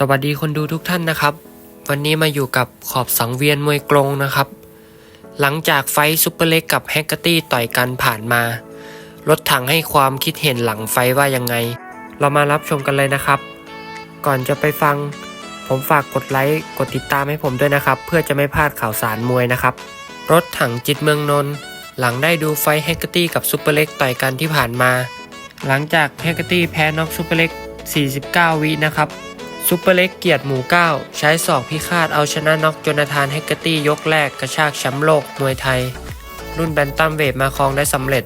สวัสดีคนดูทุกท่านนะครับ วันนี้มาอยู่กับขอบสังเวียนมวยกรงนะครับ หลังจากไฟซุปเปอร์เล็กกับแฮกเกอร์ตี้ต่อยกันผ่านมารถถังให้ความคิดเห็นหลังไฟว่ายังไง เรามารับชมกันเลยนะครับ ก่อนจะไปฟัง ผมฝากกดไลค์กดติดตามให้ผมด้วยนะครับ เพื่อจะไม่พลาดข่าวสารมวยนะครับ รถถังจิตเมืองนนท์หลังได้ดูไฟแฮกเกอร์ตี้กับซุปเปอร์เล็กต่อยกันที่ผ่านมา หลังจากแฮกเกอร์ตี้แพ้น็อกซุปเปอร์เล็ก49 วินะครับ ซุปเปอร์เล็กเกียรติหมู่9ใช้ศอกพิฆาตเอาชนะน็อกโจนาธานแฮกเกอร์ตี้ยกแรกกระชากแชมป์โลกมวยไทย รุ่นแบนตัมเวทมาครองได้สำเร็จ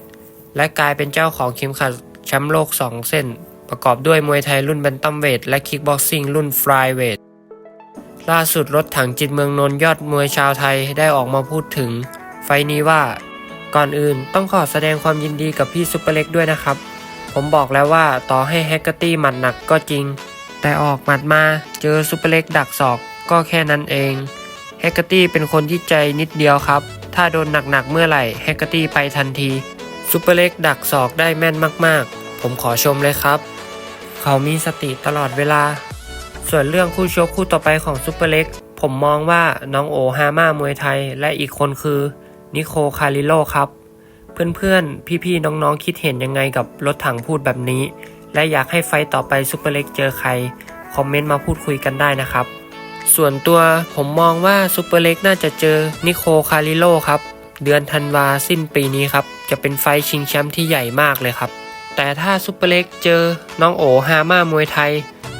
และกลายเป็นเจ้าของเข็มขัดแชมป์โลก 2 เส้น ประกอบด้วยมวยไทยรุ่นแบนตัมเวทและคิกบ็อกซิ่งรุ่นฟลายเวทล่าสุดรถถังจิตเมืองนนยอดมวยชาวไทยได้ออกมาพูดถึง ไฟนี้ว่า ก่อนอื่นต้องขอแสดงความยินดีกับพี่ซุปเปอร์เล็กด้วยนะครับ ผมบอกแล้วว่าต่อให้แฮกเกอร์ตี้หมัดหนักก็จริง แต่ออกหมัดมาเจอซุปเปอร์เล็กดักศอกก็แค่นั้นเองแฮกเกอร์ตี้เป็นคนที่ใจนิดเดียวครับ ถ้าโดนหนักๆเมื่อไหร่แฮกเกอร์ตี้ไปทันทีซุปเปอร์เล็กดักศอกได้แม่นมากๆ ผมขอชมเลยครับ เขามีสติตลอดเวลา ส่วนเรื่องคู่ชกคู่ต่อไปของซุปเปอร์เล็กผมมองว่าน้องโอฮาม่ามวยไทย และอีกคนคือนิโคคาริโลครับ เพื่อนๆ พี่ๆ น้องๆ คิดเห็นยังไงกับรถถังพูดแบบนี้ และอยากให้ไฟต่อไปซุปเปอร์เล็กเจอใคร คอมเมนต์มาพูดคุยกันได้นะครับ ส่วนตัวผมมองว่าซุปเปอร์เล็กน่าจะเจอนิโคคาริโลครับ เดือนธันวาสิ้นปีนี้ครับ จะเป็นไฟชิงแชมป์ที่ใหญ่มากเลยครับ แต่ถ้าซุปเปอร์เล็กเจอน้องโอฮาม่ามวยไทย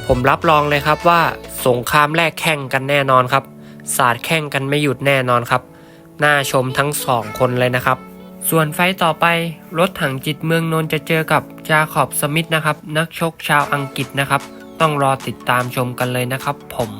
ผมรับรองเลยครับว่าสงครามแรกแข่งกันแน่นอนครับ สาดแข่งกันไม่หยุดแน่นอนครับ น่าชมทั้งสองคนเลยนะครับ ส่วนไฟต่อไปรถถังจิตเมืองนนท์จะเจอกับจาขอบสมิธนะครับ นักชกชาวอังกฤษนะครับ ต้องรอติดตามชมกันเลยนะครับผม